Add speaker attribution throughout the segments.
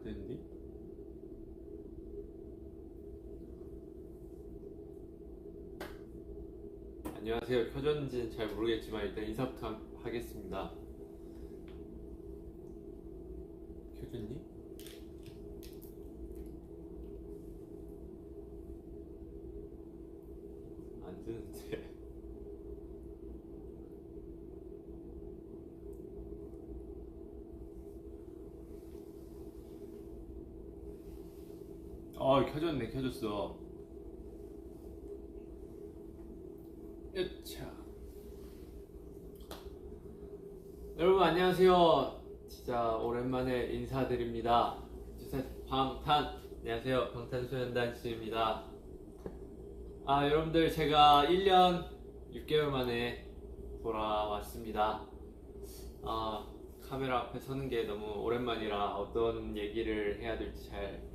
Speaker 1: 안 되는데? 안녕하세요. 켜졌는지는 잘 모르겠지만 일단 인사부터 하- 하겠습니다. 켜졌니? 안 되는데. 어 켜졌네 켜졌어. 으차. 여러분 안녕하세요. 진짜 오랜만에 인사드립니다. 방탄 안녕하세요. 방탄소년단 씨입니다. 아 여러분들 제가 1년 6개월 만에 돌아왔습니다. 아 카메라 앞에 서는 게 너무 오랜만이라 어떤 얘기를 해야 될지 잘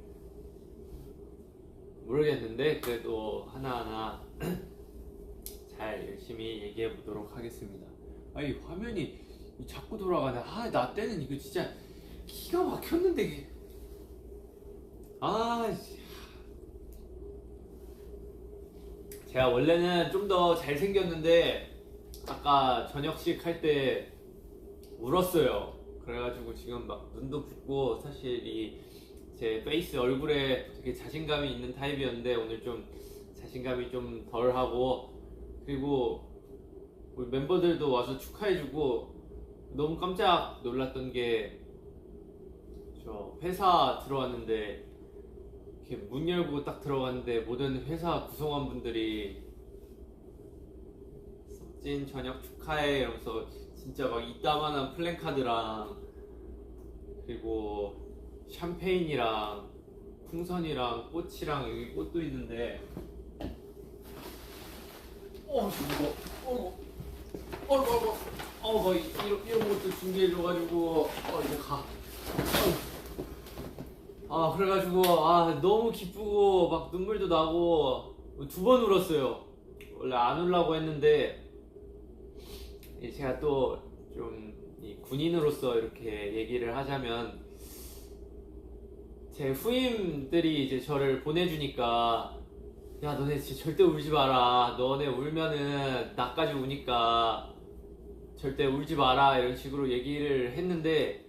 Speaker 1: 모르겠는데 그래도 하나하나 잘 열심히 얘기해 보도록 하겠습니다. 아이 화면이 자꾸 돌아가네. 아 나 때는 이거 진짜 기가 막혔는데. 아 씨. 제가 원래는 좀 더 잘생겼는데 아까 저녁식 할 때 울었어요. 그래가지고 지금 막 눈도 붓고 사실 이 제 페이스 얼굴에 되게 자신감이 있는 타입이었는데 오늘 좀 자신감이 좀 덜하고 그리고 우리 멤버들도 와서 축하해주고 너무 깜짝 놀랐던 게 저 회사 들어왔는데 이렇게 문 열고 딱 들어갔는데 모든 회사 구성원 분들이 썩진 저녁 축하해 이러면서 진짜 막 이따만한 플랜카드랑 그리고 샴페인이랑 풍선이랑 꽃이랑 여기 꽃도 있는데. 어 이거 어이구 어이구 어이구 어, 뭐 이런, 이런 것도 준비해줘가지고 어 이제 가. 어휴. 아 그래가지고 아 너무 기쁘고 막 눈물도 나고 두 번 울었어요. 원래 안 울라고 했는데 이 제가 또 좀 군인으로서 이렇게 얘기를 하자면 제 후임들이 이제 저를 보내주니까 야 너네 진짜 절대 울지 마라. 너네 울면은 나까지 우니까 절대 울지 마라. 이런 식으로 얘기를 했는데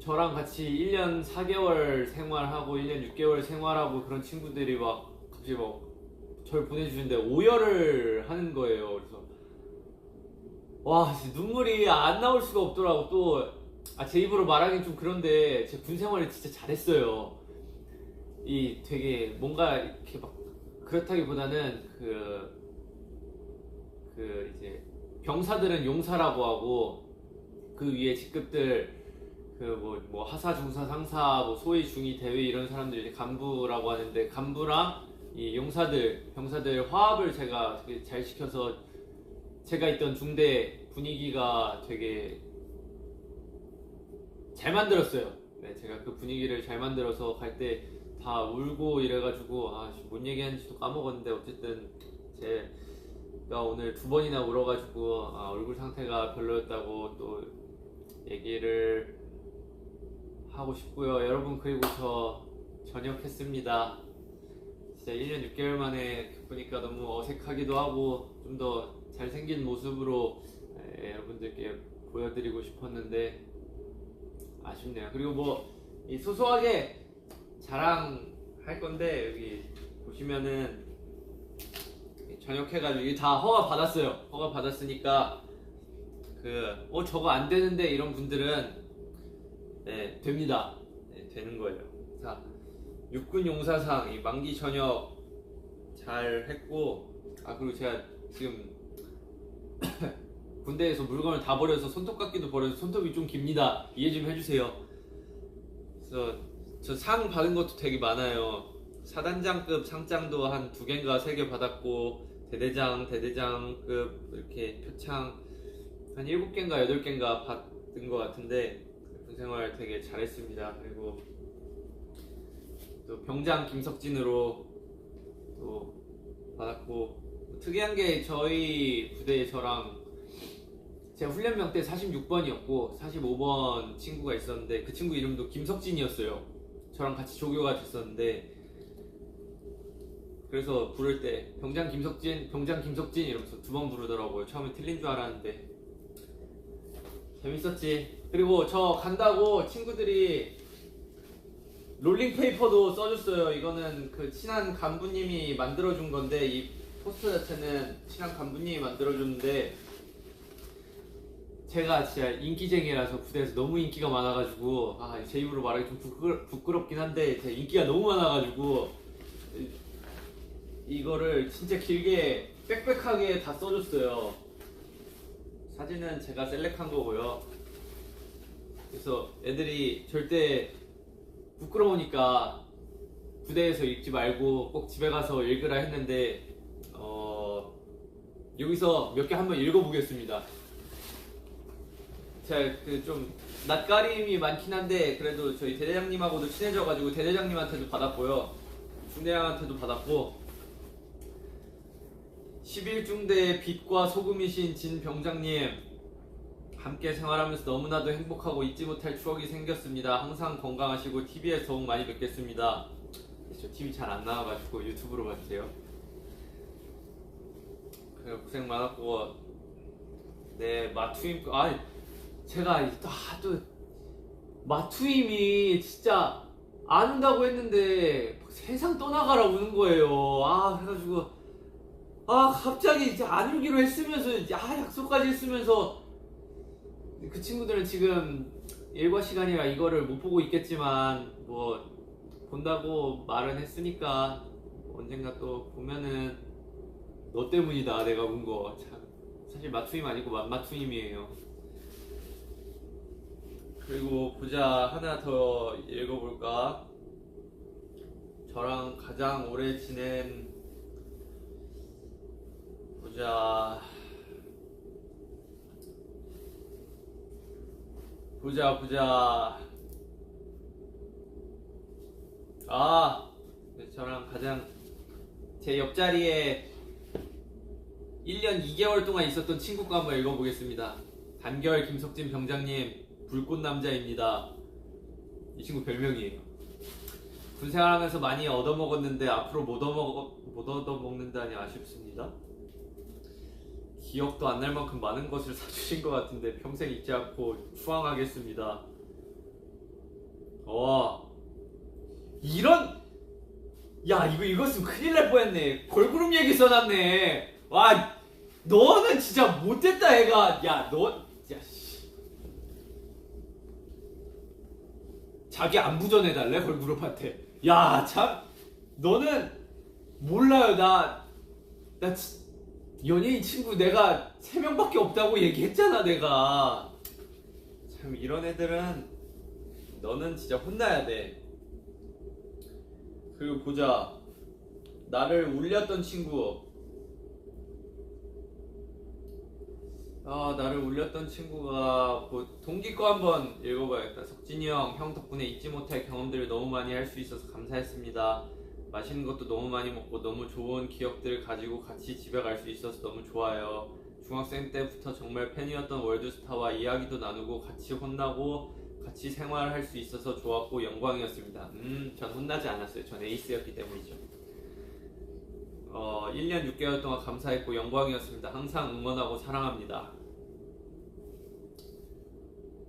Speaker 1: 저랑 같이 1년 4개월 생활하고 1년 6개월 생활하고 그런 친구들이 막 갑자기 막절 보내주는데 오열을 하는 거예요. 그래서 와 진짜 눈물이 안 나올 수가 없더라고. 또 아, 제 입으로 말하긴 좀 그런데 제 군 생활을 진짜 잘했어요. 이 되게 뭔가 이렇게 막 그렇다기보다는 그, 그 이제 병사들은 용사라고 하고 그 위에 직급들 그뭐 뭐 하사 중사 상사 뭐 소위 중위 대위 이런 사람들이 이제 간부라고 하는데 간부랑 이 용사들 병사들 화합을 제가 되게 잘 시켜서 제가 있던 중대 분위기가 되게 잘 만들었어요. 네, 제가 그 분위기를 잘 만들어서 갈 때 다 울고 이래가지고 아, 뭔 얘기하는지도 까먹었는데 어쨌든 제가 오늘 두 번이나 울어가지고 아, 얼굴 상태가 별로였다고 또 얘기를 하고 싶고요. 여러분 그리고 저 전역했습니다. 진짜 1년 6개월 만에 보니까 너무 어색하기도 하고 좀 더 잘생긴 모습으로 에, 여러분들께 보여드리고 싶었는데 아쉽네요. 그리고 뭐 이 소소하게 자랑할 건데 여기 보시면은 전역해가지고 다 허가 받았어요. 허가 받았으니까 그 어 저거 안 되는데 이런 분들은 네 됩니다. 네, 되는 거예요. 자 육군 용사상 이 만기 전역 잘 했고 아 그리고 제가 지금 군대에서 물건을 다 버려서 손톱깎이도 버려서 손톱이 좀 깁니다. 이해 좀 해주세요. 그래서 저 상 받은 것도 되게 많아요. 사단장급 상장도 한 두 개인가 세 개 받았고 대대장, 대대장급 이렇게 표창 한 일곱 개인가 여덟 개인가 받은 것 같은데 군생활 되게 잘했습니다. 그리고 또 병장 김석진으로 또 받았고 특이한 게 저희 부대에 저랑 제가 훈련병 때 46번이었고 45번 친구가 있었는데 그 친구 이름도 김석진이었어요. 저랑 같이 조교가 됐었는데 그래서 부를 때 병장 김석진, 병장 김석진 이러면서 두 번 부르더라고요. 처음에 틀린 줄 알았는데 재밌었지. 그리고 저 간다고 친구들이 롤링 페이퍼도 써줬어요. 이거는 그 친한 간부님이 만들어준 건데 이 포스터 자체는 친한 간부님이 만들어줬는데 제가 진짜 인기쟁이라서 부대에서 너무 인기가 많아가지고 아 제 입으로 말하기 좀 부끄러, 부끄럽긴 한데 제 인기가 너무 많아가지고 이- 이거를 진짜 길게 빽빽하게 다 써줬어요. 사진은 제가 셀렉한 거고요. 그래서 애들이 절대 부끄러우니까 부대에서 읽지 말고 꼭 집에 가서 읽으라 했는데 어, 여기서 몇 개 한번 읽어보겠습니다. 제가 그좀 낯가림이 많긴 한데 그래도 저희 대대장님하고도 친해져가지고 대대장님한테도 받았고요. 중대장한테도 받았고 11중대의 빛과 소금이신 진 병장님 함께 생활하면서 너무나도 행복하고 잊지 못할 추억이 생겼습니다. 항상 건강하시고 TV에서 더욱 많이 뵙겠습니다. 저 TV 잘 안 나와가지고 유튜브로 봐주세요. 고생 많았고 네 마투임 아 제가 아, 또 마투임이 진짜 안 온다고 했는데 세상 떠나가라 우는 거예요. 아 그래가지고 아 갑자기 이제 안 울기로 했으면서 아 약속까지 했으면서 그 친구들은 지금 일과 시간이라 이거를 못 보고 있겠지만 뭐 본다고 말은 했으니까 언젠가 또 보면은 너 때문이다 내가 운 거 참 사실 마투임 아니고 만마투임이에요 그리고 보자 하나 더 읽어볼까? 저랑 가장 오래 지낸 보자. 보자 보자. 아 네, 저랑 가장 제 옆자리에 1년 2개월 동안 있었던 친구 거 한번 읽어보겠습니다. 단결 김석진 병장님 불꽃 남자입니다 이 친구 별명이에요 군 생활하면서 많이 얻어먹었는데 앞으로 못, 얻어먹, 못 얻어먹는다니 아쉽습니다 기억도 안 날 만큼 많은 것을 사주신 것 같은데 평생 잊지 않고 추앙하겠습니다. 와 이런 야 이거 이것은 큰일 날 뻔했네. 걸그룹 얘기 써놨네. 와 너는 진짜 못됐다 애가. 야너 야, 씨. 자기 안부 전해달래? 걸그룹한테. 야 참. 너는 몰라요. 나 나 연예인 친구 내가 세 명밖에 없다고 얘기했잖아 내가. 참 이런 애들은 너는 진짜 혼나야 돼. 그리고 보자. 나를 울렸던 친구 아 나를 울렸던 친구가 뭐 동기 거 한번 읽어봐야겠다 석진이 형 형 덕분에 잊지 못할 경험들을 너무 많이 할 수 있어서 감사했습니다 맛있는 것도 너무 많이 먹고 너무 좋은 기억들을 가지고 같이 집에 갈 수 있어서 너무 좋아요. 중학생 때부터 정말 팬이었던 월드스타와 이야기도 나누고 같이 혼나고 같이 생활할 수 있어서 좋았고 영광이었습니다. 음, 전 혼나지 않았어요. 전 에이스였기 때문이죠. 어, 1년 6개월 동안 감사했고 영광이었습니다. 항상 응원하고 사랑합니다.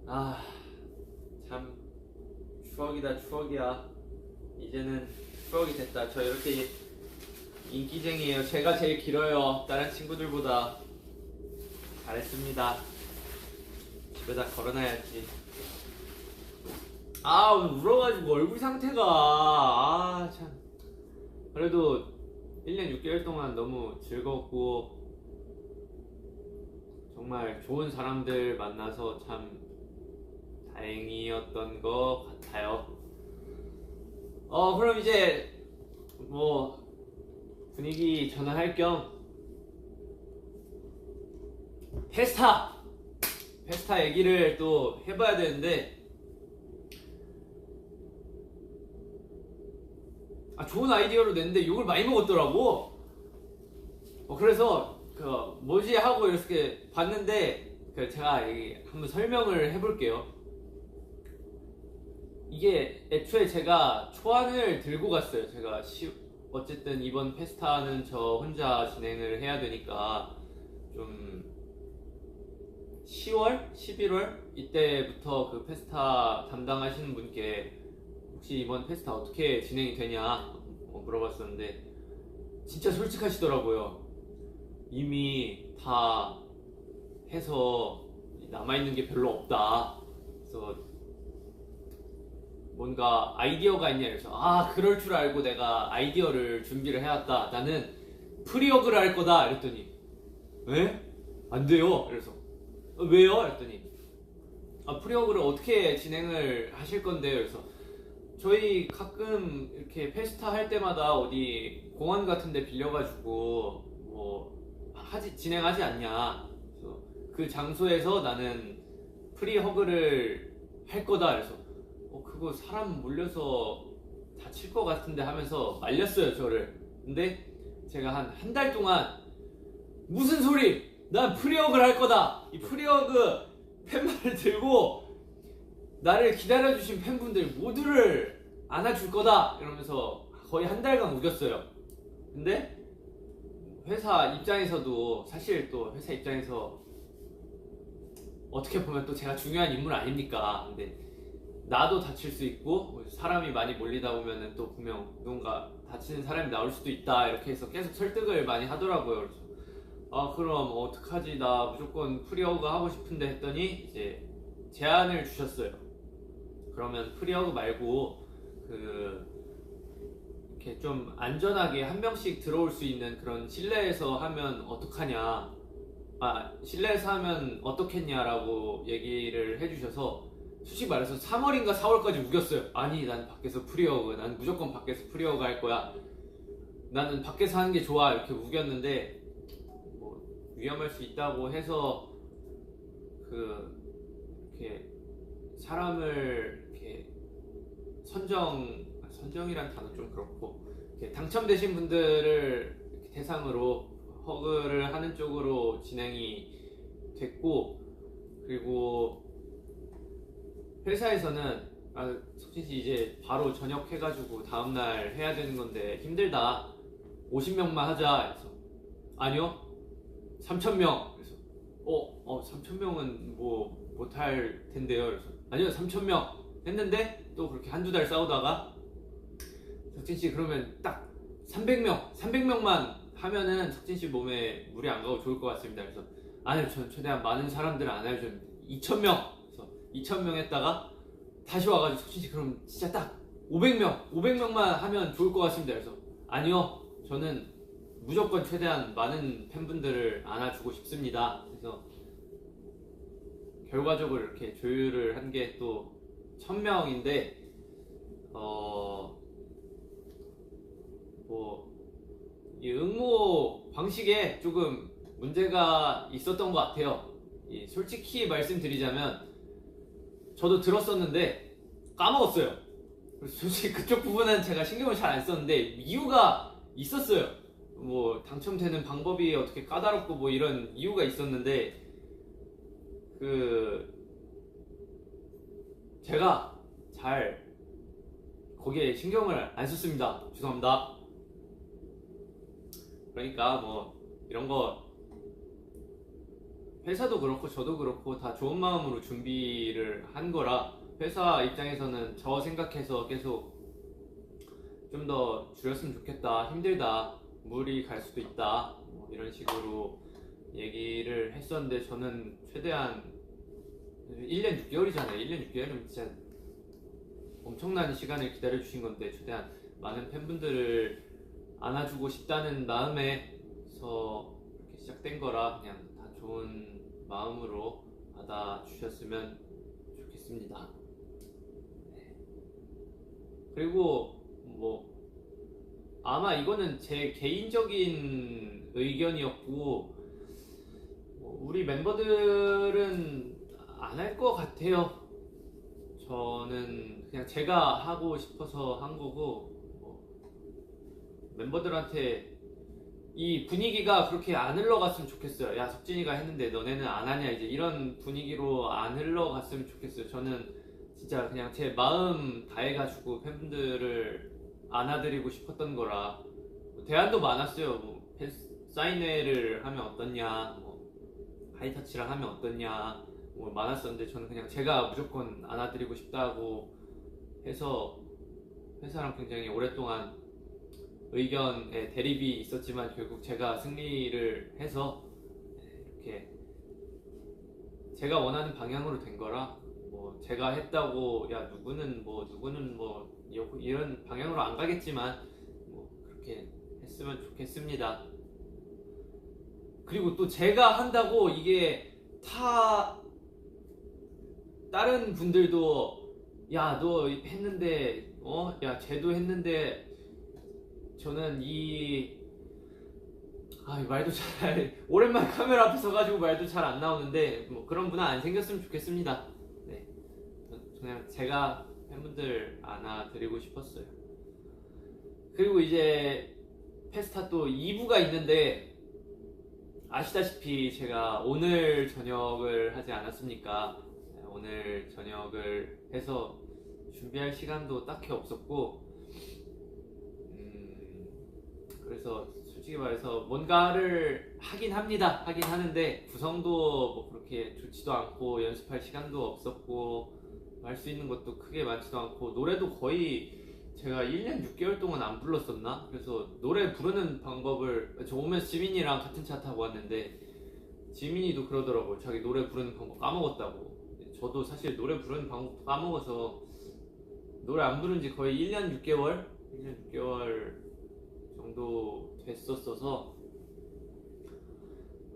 Speaker 1: 아, 참 추억이다 추억이야. 이제는 추억이 됐다. 저 이렇게 인기쟁이에요. 제가 제일 길어요. 다른 친구들보다 잘했습니다. 집에다 걸어놔야지. 아 울어가지고 얼굴 상태가 아 참. 그래도 1년 6개월 동안 너무 즐거웠고 정말 좋은 사람들 만나서 참 다행이었던 것 같아요. 어 그럼 이제 뭐 분위기 전환할 겸 페스타 페스타 얘기를 또 해봐야 되는데 아 좋은 아이디어로 냈는데 욕을 많이 먹었더라고 어, 그래서 그 뭐지 하고 이렇게 봤는데 그 제가 이- 한번 설명을 해볼게요. 이게 애초에 제가 초안을 들고 갔어요. 제가 시- 어쨌든 이번 페스타는 저 혼자 진행을 해야 되니까 좀 10월, 11월 이때부터 그 페스타 담당하시는 분께 혹시 이번 페스타 어떻게 진행이 되냐 어, 물어봤었는데 진짜 솔직하시더라고요. 이미 다 해서 남아 있는 게 별로 없다. 그래서 뭔가 아이디어가 있냐 그래서 아 그럴 줄 알고 내가 아이디어를 준비를 해왔다. 나는 프리어그를 할 거다. 이랬더니 에? 안 돼요. 그래서 "어, 왜요? 이랬더니 아 프리어그를 어떻게 진행을 하실 건데요? 그래서 저희 가끔 이렇게 페스타 할 때마다 어디 공원 같은 데 빌려가지고 뭐 하지 진행하지 않냐 그 장소에서 나는 프리 허그를 할 거다 그래서 어 그거 사람 몰려서 다칠 것 같은데 하면서 말렸어요 저를 근데 제가 한 한 달 동안 무슨 소리 난 프리허그를 할 거다 이 프리허그 팻말을 들고 나를 기다려주신 팬분들 모두를 안아줄 거다 이러면서 거의 한 달간 우겼어요. 근데 회사 입장에서도 사실 또 회사 입장에서 어떻게 보면 또 제가 중요한 인물 아닙니까? 근데 나도 다칠 수 있고 사람이 많이 몰리다 보면은 또 분명 누군가 다치는 사람이 나올 수도 있다 이렇게 해서 계속 설득을 많이 하더라고요. 그래서 아 그럼 어떡하지 나 무조건 프리어그 하고 싶은데 했더니 이제 제안을 주셨어요. 그러면 프리어그 말고 그 이렇게 좀 안전하게 한 명씩 들어올 수 있는 그런 실내에서 하면 어떡하냐 아 실내에서 하면 어떻겠냐라고 얘기를 해주셔서 솔직히 말해서 3월인가 4월까지 우겼어요. 아니 난 밖에서 프리어그 난 무조건 밖에서 프리어그 할 거야. 나는 밖에서 하는 게 좋아. 이렇게 우겼는데 뭐 위험할 수 있다고 해서 그 이렇게 사람을 이렇게 선정 아, 선정이란 단어 좀 그렇고 당첨되신 분들을 이렇게 대상으로 허그를 하는 쪽으로 진행이 됐고 그리고 회사에서는 아, 석진 씨 이제 바로 저녁 해가지고 다음 날 해야 되는 건데 힘들다. 50명만 하자. 그래서 아니요? 3,000명. 그래서 어, 어 3,000명은 뭐 못할 텐데요. 그래서 아니요 3,000명 했는데 또 그렇게 한두 달 싸우다가 석진 씨 그러면 딱 300명 300명만 하면은 석진 씨 몸에 물이 안 가고 좋을 것 같습니다. 그래서 아니요 저는 최대한 많은 사람들을 안좀 2,000명 그래서 2,000명 했다가 다시 와가지고 석진 씨 그럼 진짜 딱 500명 500명만 하면 좋을 것 같습니다 그래서 아니요 저는 무조건 최대한 많은 팬분들을 안아주고 싶습니다 그래서 결과적으로 이렇게 조율을 한 게 또 1000명인데 어, 뭐, 이 응모 방식에 조금 문제가 있었던 것 같아요. 이 솔직히 말씀드리자면, 저도 들었었는데, 까먹었어요. 솔직히 그쪽 부분은 제가 신경을 잘 안 썼는데, 이유가 있었어요. 뭐, 당첨되는 방법이 어떻게 까다롭고 뭐 이런 이유가 있었는데, 그, 제가 잘 거기에 신경을 안 썼습니다. 죄송합니다. 그러니까 뭐 이런 거 회사도 그렇고 저도 그렇고 다 좋은 마음으로 준비를 한 거라 회사 입장에서는 저 생각해서 계속 좀 더 줄였으면 좋겠다 힘들다 무리 갈 수도 있다 뭐 이런 식으로 얘기를 했었는데 저는 최대한 1년 6개월이잖아요. 1년 6개월이면 진짜 엄청난 시간을 기다려 주신 건데 최대한 많은 팬분들을 안아주고 싶다는 마음에서 이렇게 시작된 거라 그냥 다 좋은 마음으로 받아 주셨으면 좋겠습니다. 네. 그리고 뭐 아마 이거는 제 개인적인 의견이었고 뭐 우리 멤버들은 안 할 것 같아요. 저는 그냥 제가 하고 싶어서 한 거고 뭐 멤버들한테 이 분위기가 그렇게 안 흘러갔으면 좋겠어요. 야 석진이가 했는데 너네는 안 하냐 이제 이런 분위기로 안 흘러갔으면 좋겠어요. 저는 진짜 그냥 제 마음 다해가지고 팬분들을 안아드리고 싶었던 거라 뭐 대안도 많았어요. 뭐팬 사인회를 하면 어떻냐, 뭐 하이터치랑 하면 어떻냐, 뭐 많았었는데 저는 그냥 제가 무조건 안아드리고 싶다고 해서 회사랑 굉장히 오랫동안 의견의 대립이 있었지만 결국 제가 승리를 해서 이렇게 제가 원하는 방향으로 된 거라 뭐 제가 했다고 야 누구는 뭐 누구는 뭐 요- 이런 방향으로 안 가겠지만 뭐 그렇게 했으면 좋겠습니다. 그리고 또 제가 한다고 이게 타 다른 분들도 야 너 했는데 어 야 쟤도 했는데 저는 이 아, 이 말도 잘 오랜만에 카메라 앞에 서가지고 말도 잘 안 나오는데 뭐 그런 분은 안 생겼으면 좋겠습니다. 네, 그냥 제가 팬분들 안아드리고 싶었어요. 그리고 이제 페스타 또 2부가 있는데 아시다시피 제가 오늘 저녁을 하지 않았습니까? 네, 오늘 저녁을 해서 준비할 시간도 딱히 없었고 음, 그래서 솔직히 말해서 뭔가를 하긴 합니다. 하긴 하는데 구성도 뭐 그렇게 좋지도 않고 연습할 시간도 없었고 할 수 있는 것도 크게 많지도 않고 노래도 거의 제가 1년 6개월 동안 안 불렀었나? 그래서 노래 부르는 방법을 저 오면서 지민이랑 같은 차 타고 왔는데 지민이도 그러더라고요. 자기 노래 부르는 방법 까먹었다고. 저도 사실 노래 부르는 방법 까먹어서 노래 안 부른 지 거의 1년 6개월? 1년 6개월 정도 됐었어서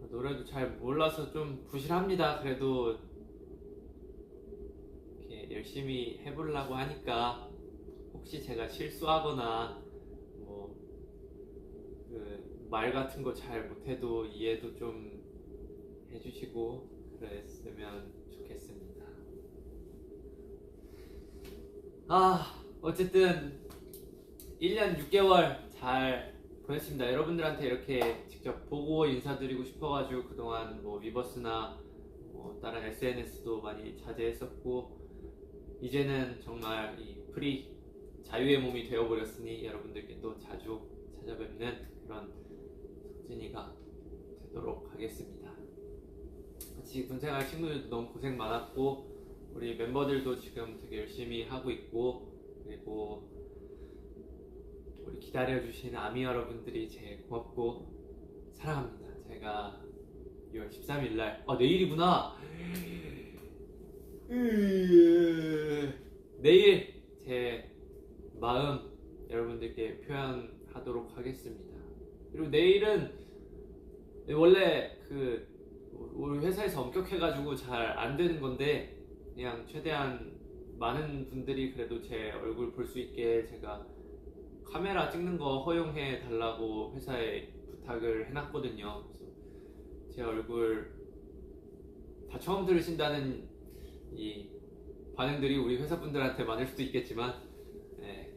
Speaker 1: 노래도 잘 몰라서 좀 부실합니다. 그래도 이렇게 열심히 해보려고 하니까 혹시 제가 실수하거나 뭐 그 말 같은 거 잘 못해도 이해도 좀 해주시고 그랬으면 좋겠습니다. 아 어쨌든 1년 6개월 잘 보냈습니다. 여러분들한테 이렇게 직접 보고 인사드리고 싶어가지고 그동안 뭐 위버스나 뭐 다른 SNS도 많이 자제했었고 이제는 정말 이 프리 자유의 몸이 되어버렸으니 여러분들께 또 자주 찾아뵙는 그런 석진이가 되도록 하겠습니다. 같이 군생활 친구들도 너무 고생 많았고 우리 멤버들도 지금 되게 열심히 하고 있고 그리고 우리 기다려주신 아미 여러분들이 제일 고맙고 사랑합니다. 제가 6월 13일 날, 아 내일이구나. 내일 제 마음 여러분들께 표현하도록 하겠습니다. 그리고 내일은 원래 그 우리 회사에서 엄격해가지고 잘 안 되는 건데 그냥 최대한 많은 분들이 그래도 제 얼굴 볼 수 있게 제가 카메라 찍는 거 허용해 달라고 회사에 부탁을 해놨거든요. 그래서 제 얼굴 다 처음 들으신다는 이 반응들이 우리 회사 분들한테 많을 수도 있겠지만 네,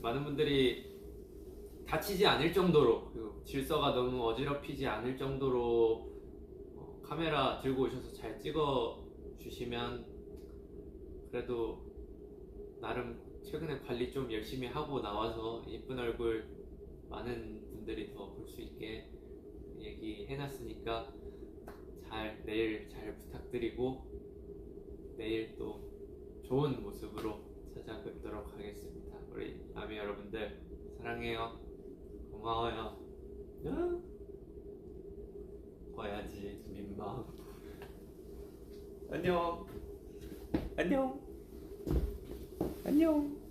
Speaker 1: 많은 분들이 다치지 않을 정도로 그리고 질서가 너무 어지럽히지 않을 정도로 어, 카메라 들고 오셔서 잘 찍어 주시면 그래도 나름 최근에 관리 좀 열심히 하고 나와서 예쁜 얼굴 많은 분들이 더 볼 수 있게 얘기해놨으니까 잘 내일 잘 부탁드리고 내일 또 좋은 모습으로 찾아뵙도록 하겠습니다. 우리 아미 여러분들 사랑해요. 고마워요. 응? 꺼야지 민망. 안녕. 안녕. 안녕.